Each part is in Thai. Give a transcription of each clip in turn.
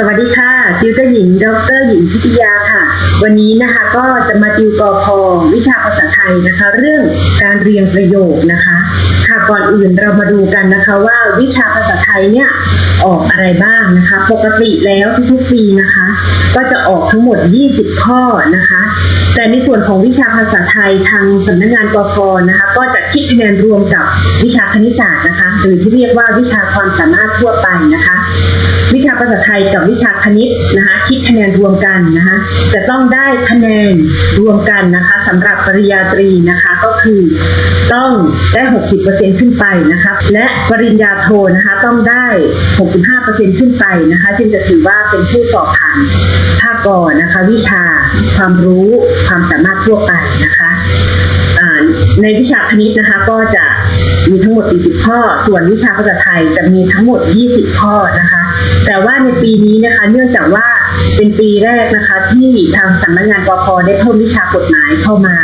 สวัสดีค่ะติวเตอร์หญิง ดรหญิงพิทยาค่ะ วันนี้นะคะก็จะมาติวกอพอวิชาภาษาไทยนะคะ เรื่องการเรียงประโยคนะคะ ค่ะก่อนอื่นเรามาดูกันนะคะว่าวิชาภาษาไทยเนี่ยออกอะไรบ้างนะคะ ปกติแล้วทุกๆปีนะคะ ก็จะออกทั้งหมด 20 ข้อนะคะ แต่ในส่วนของวิชาภาษาไทยทางสำนักงานกพนะคะ ก็จะคิดคะแนนรวมกับวิชาคณิตศาสตร์นะคะ หรือที่เรียกว่าวิชาความสามารถทั่วไปนะคะ วิชาภาษาไทยกับวิชาคณิตนะคะคิดคะแนนรวมกันนะคะจะต้องได้คะแนนรวมกันนะคะสำหรับปริญญาตรีนะคะก็คือต้องได้ 60%ขึ้นไปนะคะและปริญญาโทนะคะต้องได้ 65%ขึ้นไปนะคะจึงจะถือว่าเป็นผู้สอบผ่านภาคกรนะคะวิชาความรู้ความสามารถทั่วไปนะคะในวิชาคณิตนะคะก็จะ มีทั้งหมด 40 ข้อ ส่วนวิชาภาษาไทยจะมีทั้งหมด 20 ข้อนะคะ แต่ว่าในปีนี้นะคะ เนื่องจากว่า เป็นปีแรกนะคะที่ทางสำนักงานกพได้เพิ่มวิชากฎหมายเข้ามา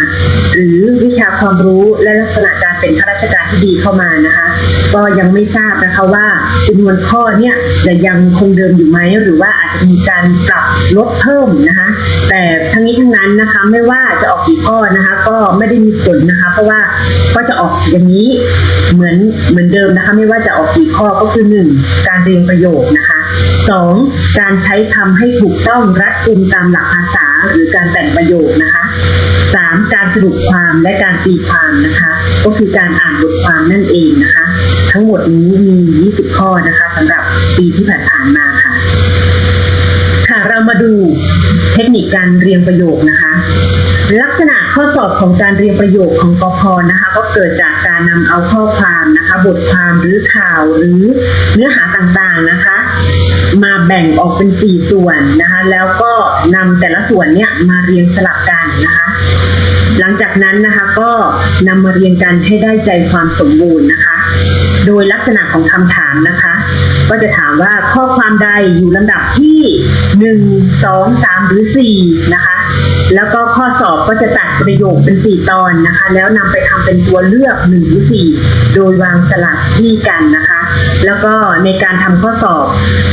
หรือวิชาความรู้และลักษณะการเป็นข้าราชการที่ดีเข้ามานะคะ ก็ยังไม่ทราบนะคะว่าจำนวนข้อเนี่ยจะยังคงเดิมอยู่ไหมหรือว่าอาจจะมีการปรับลดเพิ่มนะคะ แต่ทั้งนี้ทั้งนั้นนะคะไม่ว่าจะออกกี่ข้อนะคะ ก็ไม่ได้มีผลนะคะ เพราะว่าก็จะออกอย่างนี้เหมือนเหมือนเดิมนะคะ ไม่ว่าจะออกกี่ข้อก็คือหนึ่งการเรียงประโยคนะคะ สองการใช้คำให้ถูกต้องรัดกุมตามหลักภาษาหรือการแต่งประโยคนะคะสามการสรุปความและการตีความนะคะ ก็คือการอ่านบทความนั่นเองนะคะ ทั้งหมดนี้มี 20 ข้อนะคะสำหรับปีที่ผ่านมาค่ะ ค่ะเรามาดูเทคนิคการเรียงประโยคนะคะ ลักษณะข้อสอบของการเรียงประโยคของกพนะคะก็เกิดจากการนำเอาข้อความนะคะบทความหรือข่าวหรือเนื้อหาต่างๆนะคะ มาแบ่งออกเป็น 4 ส่วนนะคะแล้วก็นำแต่ละส่วนเนี่ยมาเรียงสลับกันนะคะหลังจากนั้นนะคะก็นำมาเรียงกันให้ได้ใจความสมบูรณ์นะคะ โดยลักษณะของคำถามนะคะ ก็จะถามว่าข้อความใดอยู่ลำดับที่ 1 2 3 หรือ 4 นะคะ แล้วก็ข้อสอบก็จะตัดประโยคเป็น 4 ตอนนะคะ แล้วนำไปทำเป็นตัวเลือก 1 หรือ 4 โดยวางสลับที่กันนะคะ แล้วก็ในการทำข้อสอบ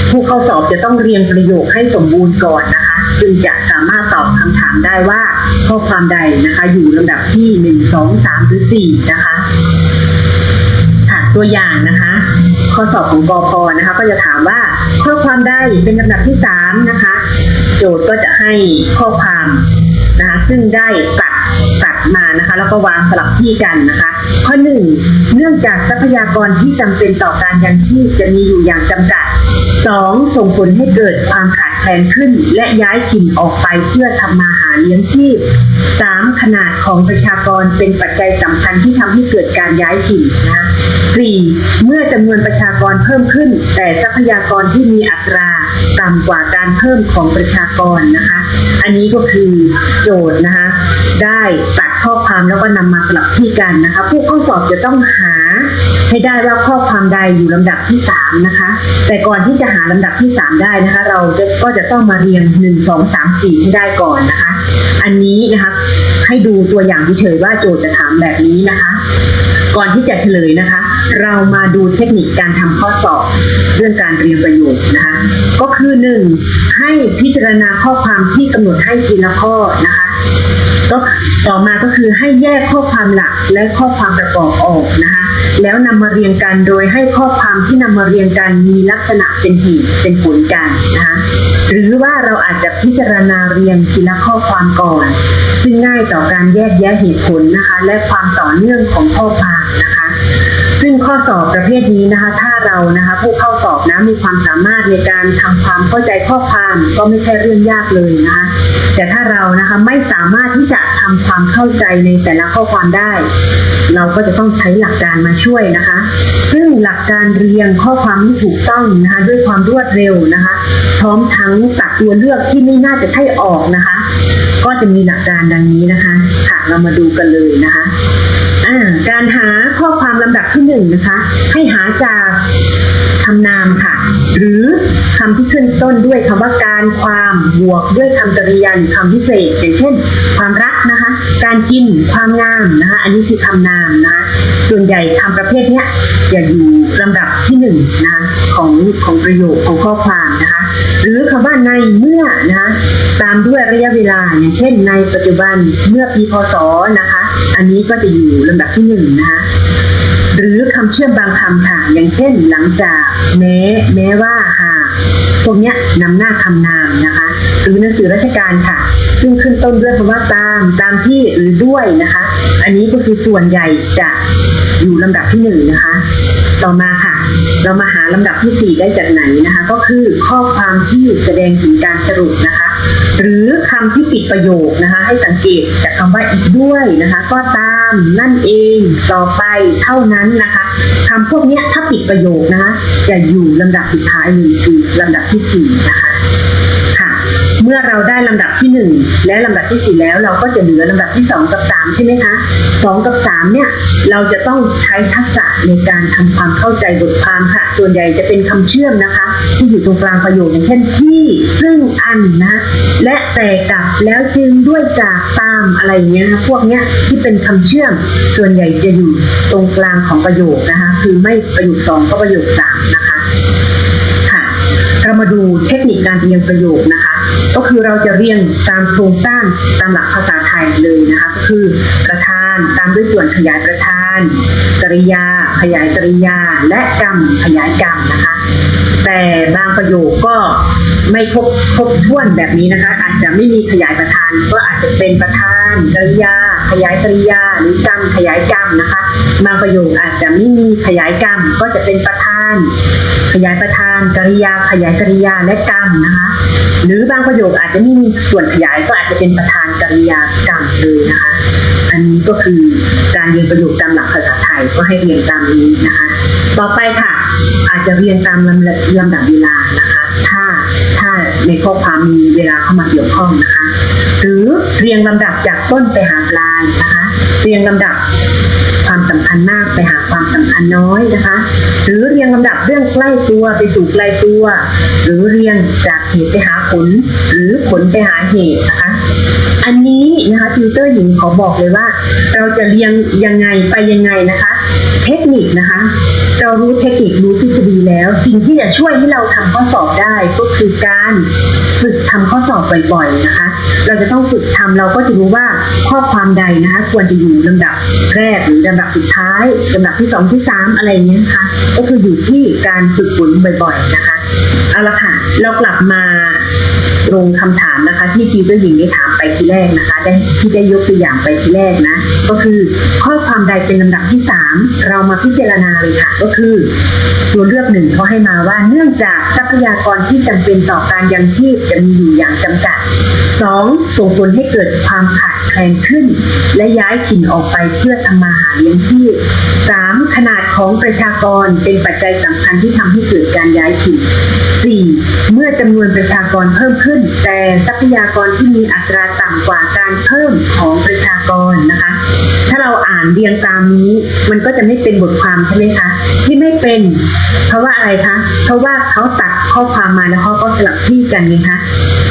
ผู้เข้าสอบจะต้องเรียงประโยคให้สมบูรณ์ก่อนนะคะ จึงจะสามารถตอบคำถามได้ว่าข้อความใดนะคะ อยู่ลำดับที่ 1 2 3 หรือ 4 นะคะคะ ตัวอย่างนะคะ ข้อสอบของกพนะคะ ก็จะถามว่าข้อความใดเป็นลำดับที่สามนะคะ โจทย์ก็จะให้ข้อความนะคะซึ่งได้ มานะคะแล้วก็วางสลับที่กันนะคะ ข้อหนึ่งเนื่องจากทรัพยากรที่จำเป็นต่อการยังชีพจะมีอยู่อย่างจำกัดสองส่งผลให้เกิดความขาดแคลนขึ้น และย้ายถิ่นออกไปเพื่อทำมาหาเลี้ยงชีพสามขนาดของประชากรเป็นปัจจัยสำคัญที่ทำให้เกิดการย้ายถิ่นนะคะสี่เมื่อจำนวนประชากรเพิ่มขึ้น แต่ทรัพยากรที่มีอัตราต่ำกว่าการเพิ่มของประชากรนะคะ อันนี้ก็คือโจทย์นะคะ ได้ตัด ข้อความแล้วก็นำมาสลับที่กันนะคะ ผู้เข้าสอบจะต้องหาให้ได้ว่าข้อความใดอยู่ลำดับที่สามนะคะ แต่ก่อนที่จะหาลำดับที่สามได้นะคะ เราจะก็จะต้องมาเรียงหนึ่งสองสามสี่ให้ได้ก่อนนะคะ อันนี้นะคะให้ดูตัวอย่างเฉยๆว่าโจทย์จะถามแบบนี้นะคะ ก่อนที่จะเฉลยนะคะ เรามาดูเทคนิคการทำข้อสอบเรื่องการเรียงประโยคนะคะ ก็คือหนึ่งให้พิจารณาข้อความที่กำหนดให้ทีละข้อนะคะ ก็ต่อมาก็คือให้แยกข้อความหลักและข้อความประกอบออกนะคะแล้วนำมาเรียงกันโดยให้ข้อความที่นำมาเรียงกันมีลักษณะเป็นเหตุเป็นผลกันนะคะหรือว่าเราอาจจะพิจารณาเรียงทีละข้อความก่อน ซึ่งง่ายต่อการแยกแยะเหตุผลนะคะ และความต่อเนื่องของข้อความนะคะ ซึ่งข้อสอบประเภทนี้นะคะ ถ้าเรานะคะผู้เข้าสอบนะมีความสามารถในการทำความเข้าใจข้อความก็ไม่ใช่เรื่องยากเลยนะคะ แต่ถ้าเรานะคะไม่สามารถที่จะทำความเข้าใจในแต่ละข้อความได้ เราก็จะต้องใช้หลักการมาช่วยนะคะ ซึ่งหลักการเรียงข้อความที่ถูกต้องนะคะ ด้วยความรวดเร็วนะคะ พร้อมทั้งตัดตัวเลือกที่ไม่น่าจะใช่ออกนะคะ ก็จะมีหลักการดังนี้นะคะค่ะเรามาดูกันเลยนะคะการหาข้อความลำดับที่หนึ่งนะคะ ให้หาจากคำนามค่ะ หรือคำที่ขึ้นต้นด้วยคำว่าการความบวกด้วยคำกริยาหรือคำพิเศษ อย่างเช่น ความรักนะคะ การกินความงามนะคะ อันนี้คือคำนามนะคะส่วนใหญ่คำประเภทนี้จะอยู่ลำดับที่หนึ่งนะคะของของประโยคของข้อความนะคะ หรือคำว่าในเมื่อนะคะตามด้วยระยะเวลาอย่างเช่น ในปัจจุบันเมื่อปีพศนะคะ อันนี้ก็จะอยู่ลำดับที่หนึ่งนะคะ หรือคำเชื่อมบางคำค่ะ อย่างเช่น หลังจาก แม้ แม้ว่าหากพวกเนี้ยนำหน้าคำนามนะคะ หรือหนังสือราชการค่ะ ซึ่งขึ้นต้นด้วยคำว่าตาม ตามที่หรือด้วยนะคะ อันนี้ก็คือส่วนใหญ่จะอยู่ลำดับที่หนึ่งนะคะ ต่อมาค่ะ เรามาหาลำดับที่สี่ได้จากไหนนะคะ ก็คือข้อความที่แสดงถึงการสรุปนะคะ หรือคำที่ปิดประโยคนะคะ ให้สังเกตจากคำว่าอีกด้วยนะคะ ก็ตาม นั่นเองต่อไปเท่านั้นนะคะคำพวกนี้ถ้าปิดประโยคนะคะจะอยู่ลำดับสุดท้ายเลยคือลำดับที่สี่นะคะ มื่อเราได้ลำดับที่หนึ่งและลำดับที่สี่แล้วเราก็จะเหลือลำดับที่สองกับสามใช่ไหมคะสองกับสามเนี่ยเราจะต้องใช้ทักษะในการทำความเข้าใจบทความค่ะ ส่วนใหญ่จะเป็นคำเชื่อมนะคะ ที่อยู่ตรงกลางประโยคอย่างเช่นที่ซึ่งอันนะและแต่กับแล้วจึงด้วยจากตามอะไรเงี้ยนะคะพวกเนี้ยที่เป็นคำเชื่อม ส่วนใหญ่จะอยู่ตรงกลางของประโยคนะคะ คือไม่ประโยคสองก็ประโยคสามนะคะ ค่ะ เรามาดูเทคนิคการเรียงประโยคนะคะ ก็คือเราจะเรียงตามโครงสร้างตามหลักภาษาไทยเลยนะคะก็คือประธานตามด้วยส่วนขยายประธาน กริยา ขยายกริยา และกรรมขยายกรรมนะคะ แต่บางประโยคก็ไม่ครบครบถ้วนแบบนี้นะคะ อาจจะไม่มีขยายประธาน ก็อาจจะเป็นประธานกริยา ขยายกริยา หรือกรรมขยายกรรมนะคะ บางประโยคอาจจะไม่มีขยายกรรมก็จะเป็นประธาน ขยายประธานกริยา ขยายกริยาและกรรมนะคะ หรือบางประโยคอาจจะไม่มีส่วนขยายก็อาจจะเป็นประธานกริยากรรมเลยนะคะ อันนี้ก็คือการเรียนประโยคตามหลักภาษาไทยก็ให้เรียนตามนี้นะคะ ต่อไปค่ะอาจจะเรียนตามลำดับลำดับเวลานะคะ ถ้าถ้าในข้อความมีเวลาเข้ามาเกี่ยวข้องนะคะ หรือเรียงลำดับจากต้นไปหาปลายนะคะ เรียงลำดับ ความสำคัญมากไปหาความสำคัญน้อยนะคะ หรือเรียงลำดับเรื่องใกล้ตัวไปสู่ไกลตัว หรือเรียงจากเหตุไปหาผล หรือผลไปหาเหตุนะคะ อันนี้นะคะติวเตอร์หญิงขอบอกเลยว่า เราจะเรียงยังไงไปยังไงนะคะ เทคนิคนะคะ เรารู้เทคนิครู้ทฤษฎีแล้ว สิ่งที่จะช่วยให้เราทำข้อสอบได้ก็คือการฝึกทำข้อสอบบ่อยๆนะคะ เราจะต้องฝึกทำเราก็จะรู้ว่าข้อความใดนะคะ ควรจะอยู่ลำดับแรกหรือลำดับสุดท้ายลำดับที่สองที่สามอะไรเงี้ยนะคะก็คืออยู่ที่การฝึกฝนบ่อย ๆนะคะเอาละค่ะเรากลับมา ตรงคำถามนะคะที่ทีเตอร์หญิงได้ถามไปทีแรกนะคะได้ที่ได้ยกตัวอย่างไปทีแรกนะ ก็คือข้อความใดเป็นลำดับที่สามเรามาพิจารณาเลยค่ะ ก็คือตัวเลือกหนึ่งเขาให้มาว่าเนื่องจากทรัพยากรที่จำเป็นต่อการยังชีพจะมีอยู่อย่างจำกัด 2. ส่งผลให้เกิดความขาดแคลนขึ้น และย้ายถิ่นออกไปเพื่อทำมาหาเลี้ยงชีพ 3. ขนาดของประชากรเป็นปัจจัยสำคัญที่ทำให้เกิดการย้ายถิ่น 4. เมื่อจำนวนประชากรเพิ่มขึ้นแต่ทรัพยากรที่มีอัตราต่ำกว่าการเพิ่มของประชากรนะคะ ถ้าเราอ่านเรียงตามนี้ มันก็จะไม่เป็นบทความใช่ไหมคะที่ไม่เป็นเพราะว่าอะไรคะเพราะว่าเขาตัดข้อความมาแล้วเขาก็สลับที่กันไงคะ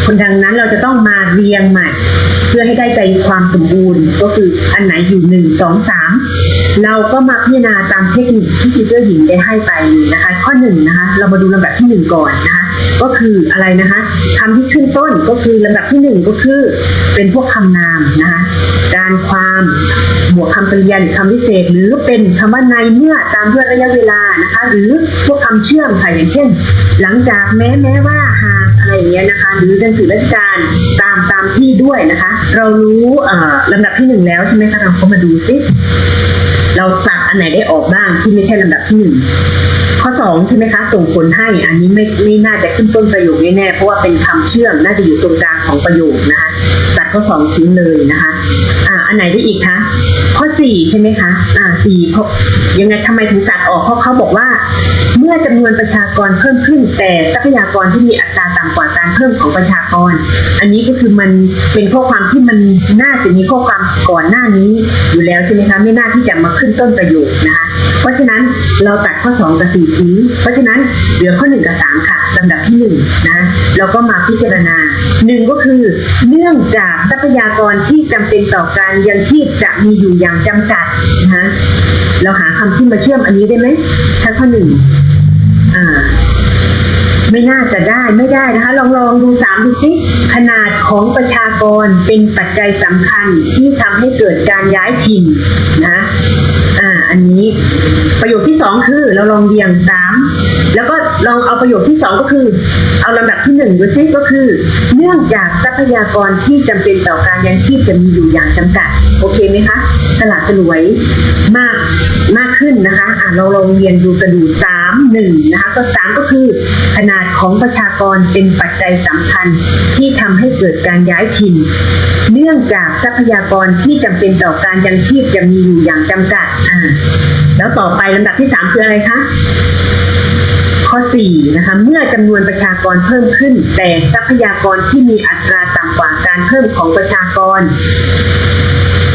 คนดังนั้นเราจะต้องมาเรียงใหม่ เพื่อให้ได้ใจความสมบูรณ์ ก็คืออันไหนอยู่หนึ่งสองสามเราก็มาพิจารณาตามเทคนิคที่ทีเตอร์หญิงได้ให้ไปนะคะ ข้อหนึ่งนะคะ เรามาดูลำดับที่หนึ่งก่อนนะคะ ก็คืออะไรนะคะคำที่ขึ้นต้นก็คือลำดับที่หนึ่งก็คือ เป็นพวกคำนามนะคะการความบวกคำกริยาหรือคำพิเศษ หรือเป็นคำว่าในเมื่อตามด้วยระยะเวลานะคะ หรือพวกคำเชื่อมค่ะอย่างเช่น หลังจากแม้แม้ว่าหากอะไรอย่างเงี้ยนะคะ หรือหนังสือราชการตามตามที่ด้วยนะคะ เรารู้ลำดับที่หนึ่งแล้วใช่ไหมคะเราก็มาดูซิ อันไหนได้ออกบ้างที่ไม่ใช่ลำดับที่หนึ่งข้อสองใช่ไหมคะ ส่งผลให้อันนี้ไม่ไม่น่าจะขึ้นต้นประโยคแน่ๆเพราะว่าเป็นคำเชื่อมน่าจะอยู่ตรงกลางของประโยคนะคะ ข้อสองทิ้งเลยนะคะ อ่า อันไหนได้อีกคะ ข้อสี่ใช่ไหมคะ อ่าสี่เพราะยังไงทำไมถึงตัดออก เพราะเขาบอกว่า เมื่อจำนวนประชากรเพิ่มขึ้น แต่ทรัพยากรที่มีอัตราต่ำกว่าการเพิ่มของประชากร อันนี้ก็คือมันเป็นข้อความที่มันน่าจะมีข้อความก่อนหน้านี้อยู่แล้วใช่ไหมคะ ไม่น่าที่จะมาขึ้นต้นประโยคนะคะ เพราะฉะนั้นเราตัดข้อสองกับสี่ทิ้ง เพราะฉะนั้นเหลือข้อหนึ่งกับสามค่ะลำดับที่หนึ่งนะ เราก็มาพิจารณาหนึ่งก็คือเนื่องจากทรัพยากรที่จำเป็นต่อการยังชีพจะมีอยู่อย่างจำกัดนะคะเราหาคำที่มาเชื่อมอันนี้ได้ไหมถ้าข้อหนึ่งอ่า ไม่น่าจะได้ไม่ได้นะคะ ลองลองดูสามดูสิขนาดของประชากรเป็นปัจจัยสำคัญที่ทำให้เกิดการย้ายถิ่นนะอ่า อันนี้ ประโยคที่สองคือเราลองเรียงสามแล้วก็ ลองเอาประโยคที่สองก็คือ เอาลำดับที่หนึ่งดูสิก็คือ เนื่องจากทรัพยากรที่จำเป็นต่อการยังชีพจะมีอยู่อย่างจำกัด โอเคไหมคะสลับสลวยมากมากขึ้นนะคะอ่าเราลองเรียนดูกระดูสามหนึ่งนะคะก็สามก็คือ ขนาดของประชากรเป็นปัจจัยสำคัญที่ทำให้เกิดการย้ายถิ่น เนื่องจากทรัพยากรที่จำเป็นต่อการยังชีพจะมีอยู่อย่างจำกัดอ่าแล้วต่อไปลำดับที่สามคืออะไรคะ ข้อ 4 นะคะ เมื่อจำนวนประชากรเพิ่มขึ้น แต่ทรัพยากรที่มีอัตราต่ำกว่าการเพิ่มของประชากร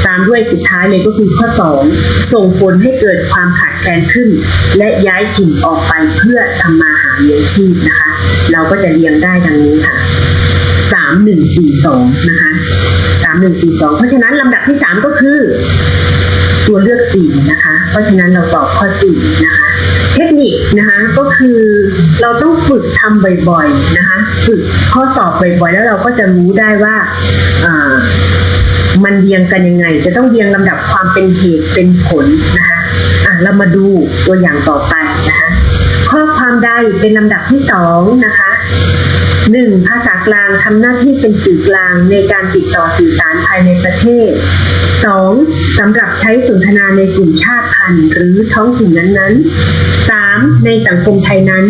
ตามด้วยสุดท้ายเลยก็คือข้อ 2 ส่งผลให้เกิดความขาดแคลนขึ้น และย้ายถิ่นออกไปเพื่อทำมาหาเลี้ยงชีพนะคะ เราก็จะเรียงได้ดังนี้ค่ะสามหนึ่งสี่สองนะคะสามหนึ่งสี่สองเพราะฉะนั้นลำดับที่สามก็คือ ตัวเลือกสี่นะคะ เพราะฉะนั้นเราตอบข้อสี่นะคะ เทคนิคนะคะก็คือเราต้องฝึกทำบ่อยๆนะคะ ฝึกข้อสอบบ่อยๆแล้วเราก็จะรู้ได้ว่ามันเรียงกันยังไง จะต้องเรียงลำดับความเป็นเหตุเป็นผลนะคะอะเรามาดูตัวอย่างต่อไปนะคะ ข้อความใดเป็นลำดับที่สองนะคะ หนึ่งภาษากลางทำหน้าที่เป็นสื่อกลางในการติดต่อสื่อสารภายในประเทศสองสำหรับใช้สนทนาในกลุ่มชาติพันธุ์หรือท้องถิ่นนั้นๆสามในสังคมไทยนั้น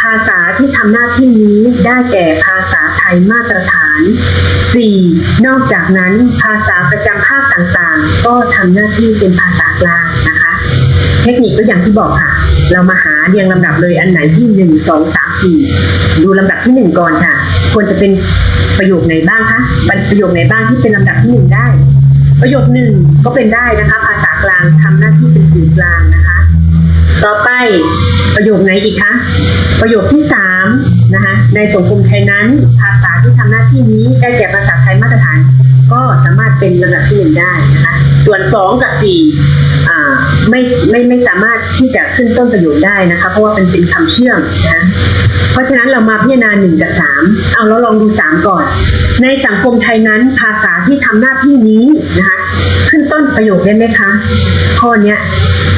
ภาษาที่ทำหน้าที่นี้ได้แก่ภาษาไทยมาตรฐาน 4. นอกจากนั้น ภาษาประจำภาคต่างๆ ก็ทำหน้าที่เป็นภาษากลางนะคะ เทคนิคก็อย่างที่บอกค่ะ เรามาหาเรียงลำดับเลยอันไหนที่หนึ่งสองสามสี่ดูลำดับที่หนึ่งก่อนค่ะ ควรจะเป็นประโยคไหนบ้างคะประโยคไหนบ้างที่เป็นลำดับที่หนึ่งได้ ประโยคหนึ่งก็เป็นได้นะคะภาษากลางทำหน้าที่เป็นสื่อกลางนะคะ ต่อไปประโยคไหนอีกคะประโยคที่สามนะคะในสังคมไทยนั้น ภาษาที่ทำหน้าที่นี้ได้แก่ภาษาไทยมาตรฐาน ก็สามารถเป็นลำดับที่หนึ่งได้นะคะส่วนสองกับสี่ ไม่ไม่ไม่สามารถที่จะขึ้นต้นประโยคได้นะคะ เพราะว่าเป็นเป็นคำเชื่อมนะเพราะฉะนั้นเรามาพิจารณาหนึ่งกับสามเอาเราลองดูสามก่อน ในสังคมไทยนั้นภาษาที่ทำหน้าที่นี้นะคะ ขึ้นต้นประโยคได้ไหมคะข้อเนี้ย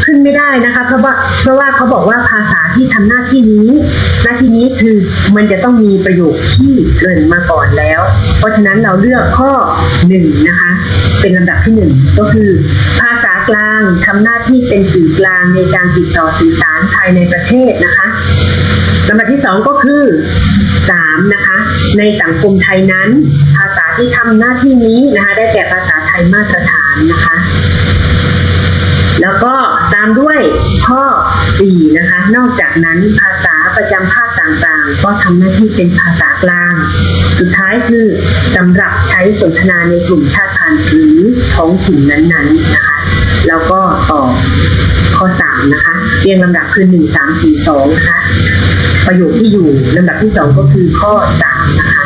ขึ้นไม่ได้นะคะ เพราะว่าเพราะว่าเขาบอกว่าภาษาที่ทำหน้าที่นี้ หน้าที่นี้คือมันจะต้องมีประโยคที่เกินมาก่อนแล้ว เพราะฉะนั้นเราเลือกข้อหนึ่งนะคะ เป็นลำดับที่หนึ่งก็คือ ภาษากลางทำหน้าที่เป็นสื่อกลางในการติดต่อสื่อสารภายในประเทศนะคะลำดับที่สองก็คือสามนะคะ ในสังคมไทยนั้น ภาษาที่ทำหน้าที่นี้นะคะได้แก่ภาษาไทยมาตรฐานนะคะ แล้วก็ตามด้วยข้อ 4 นะคะ นอกจากนั้นภาษาประจำภาค ต่างๆ ก็ทำหน้าที่เป็นภาษากลาง สุดท้ายคือสำหรับใช้สนทนาในกลุ่มชาติพันธุ์หรือท้องถิ่นนั้นๆนะคะ แล้วก็ตอข้อ 3 นะคะ เรียงลำดับคือ 1 3 4 2 นะคะ ประโยคที่อยู่ลำดับที่ 2 ก็คือข้อ 3 นะคะ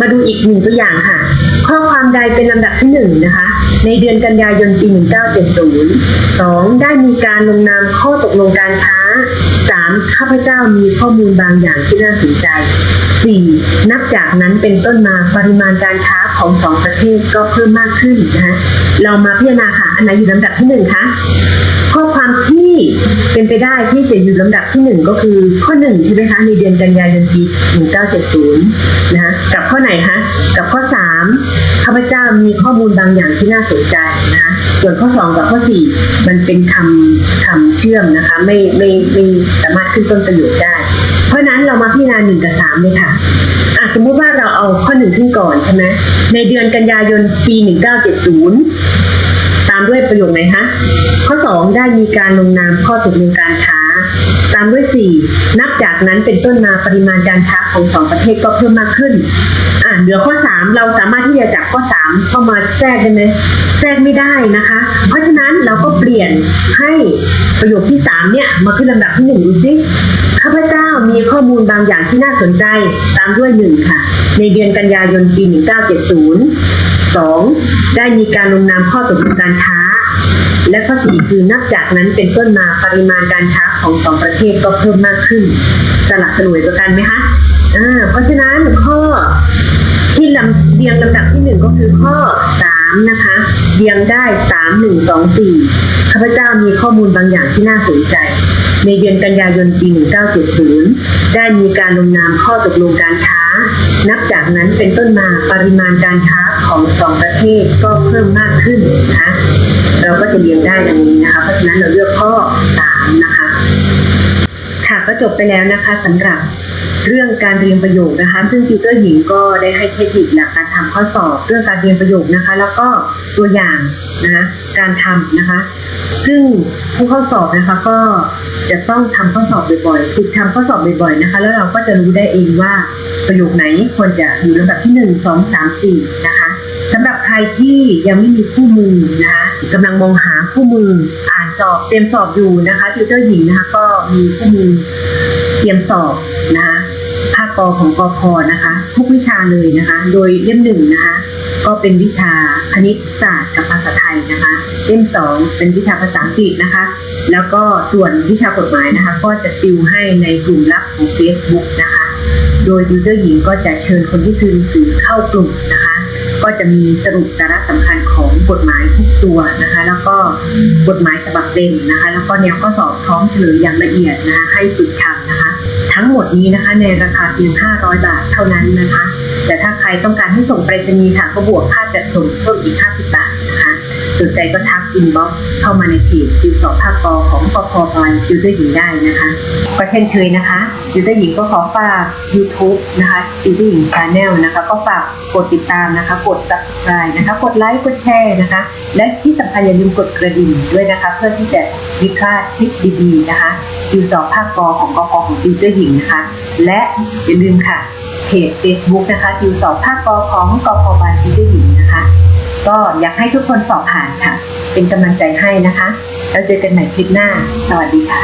มาดูอีกหนึ่งตัวอย่างค่ะ ข้อความใดเป็นลำดับที่หนึ่งนะคะในเดือนกันยายนปี 1970 2. ได้มีการลงนามข้อตกลงการค้า สามข้าพเจ้ามีข้อมูลบางอย่างที่น่าสนใจสี่นับจากนั้นเป็นต้นมาปริมาณการค้าของสองประเทศก็เพิ่มมากขึ้นนะคะเรามาพิจารณาค่ะอันไหนอยู่ลำดับที่หนึ่งคะข้อความที่ เป็นไปได้ที่จะอยู่ลำดับที่หนึ่งก็คือข้อหนึ่งใช่ไหมคะในเดือนกันยายนปี 1970 นะคะกับข้อไหนคะกับข้อสามข้าพเจ้ามีข้อมูลบางอย่างที่น่าสนใจนะคะส่วนข้อสองกับข้อสี่มันเป็นคำคำเชื่อมนะคะไม่ไม่ไม่สามารถขึ้นต้นประโยคได้ เพราะนั้นเรามาพิจารณาหนึ่งกับสามเลยค่ะอะ สมมุติว่าเราเอาข้อหนึ่งขึ้นก่อนใช่ไหมในเดือนกันยายนปี 1970ามด้วยประโยคไหนคะ ข้อ 2 ได้มีการลงนามข้อตกลงการค้า ตามด้วย 4 นับจากนั้นเป็นต้นมาปริมาณการค้าของสองประเทศก็เพิ่มมากขึ้น อะเหลือข้อ3เราสามารถที่จะจับข้อ3เข้ามาแทรกได้ไหมแทรกไม่ได้นะคะ เพราะฉะนั้นเราก็เปลี่ยนให้ประโยคที่3เนี่ยมาขึ้นลำดับที่1ดูซิข้าพเจ้ามีข้อมูลบางอย่างที่น่าสนใจตามด้วยหนึ่งค่ะ ในเดือนกันยายนปี 1970 2. ได้มีการลงนามข้อตกลงการค้า และข้อ4คือนับจากนั้นเป็นต้นมาปริมาณการค้าของสองประเทศก็เพิ่มมากขึ้น สลักสลวยประกันไหมคะ อ่าเพราะฉะนั้นข้อที่ลำเรียงลำดับที่หนึ่งก็คือข้อ3นะคะเรียงได้3 1 2 4ข้าพเจ้ามีข้อมูลบางอย่างที่น่าสนใจ ในเดือนกันยายนปี 1970 ได้มีการลงนามข้อตกลงการค้า นับจากนั้นเป็นต้นมาปริมาณการค้าของสองประเทศก็เพิ่มมากขึ้นนะคะเราก็จะเรียงได้ดังนี้นะคะ เพราะฉะนั้นเราเลือกข้อ 3 นะคะคะ ก็จบไปแล้วนะคะสำหรับเรื่องการเรียนประโยคนะคะ ซึ่งติวเตอร์หญิงก็ได้ให้เทคนิคหลักการทำข้อสอบ เรื่องการเรียนประโยคนะคะ แล้วก็ตัวอย่างนะคะการทำนะคะ ซึ่งผู้เข้าสอบนะคะก็จะต้องทำข้อสอบบ่อยๆฝึกทำข้อสอบบ่อยๆนะคะ แล้วเราก็จะรู้ได้เองว่าประโยคไหนควรจะอยู่ลำดับที่หนึ่งสองสามสี่นะคะสำหรับใครที่ยังไม่มีคู่มือนะคะกำลังมองหาคู่มืออ่า สอบเตรียมสอบอยู่นะคะติวเตอร์หญิงนะคะก็มีคู่มือเตรียมสอบนะคะภาคกอของกอพนะคะ ทุกวิชาเลยนะคะ โดยเล่มหนึ่งนะคะ ก็เป็นวิชาคณิตศาสตร์กับภาษาไทยนะคะ เล่มสองเป็นวิชาภาษาอังกฤษนะคะ แล้วก็ส่วนวิชากฎหมายนะคะ ก็จะติวให้ในกลุ่มลับของ Facebook นะคะ โดยดิวเตอร์หญิงก็จะเชิญคนที่ซื้อหนังสือเข้ากลุ่มนะคะ ก็จะมีสรุปสาระสำคัญของกฎหมายทุกตัวนะคะ แล้วก็กฎหมายฉบับเต็มนะคะ แล้วก็แนวข้อสอบพร้อมเฉลยอย่างละเอียดนะคะให้ฝึกทำนะคะ ทั้งหมดนี้นะคะในราคาเพียง 500 บาทเท่านั้นนะคะ แต่ถ้าใครต้องการให้ส่งไปรษณีย์ค่ะก็บวกค่าจัดส่งเพิ่มอีก 50 บาท สนใจก็ทักอินบ็อกซ์เข้ามาในเพจติวสอบภาคกอของปพบอยติวเตอร์หญิงได้นะคะ ก็เช่นเคยนะคะติวเตอร์หญิงก็ขอฝาก YouTube นะคะติวเตอร์หญิงชาแนลนะคะ ก็ฝากกดติดตามนะคะ กด subscribe นะคะ กดไลค์กดแชร์นะคะ และที่สำคัญอย่าลืมกดกระดิ่งด้วยนะคะ เพื่อที่จะไม่พลาดคลิปดีๆนะคะติวสอบภาคกอของกพของติวเตอร์หญิงนะคะ และอย่าลืมค่ะเพจ Facebook นะคะติวสอบภาคกอของกพบายติวเตอร์ ก็อยากให้ทุกคนสอบผ่านค่ะ เป็นกำลังใจให้นะคะ แล้วเจอกันใหม่คลิปหน้า สวัสดีค่ะ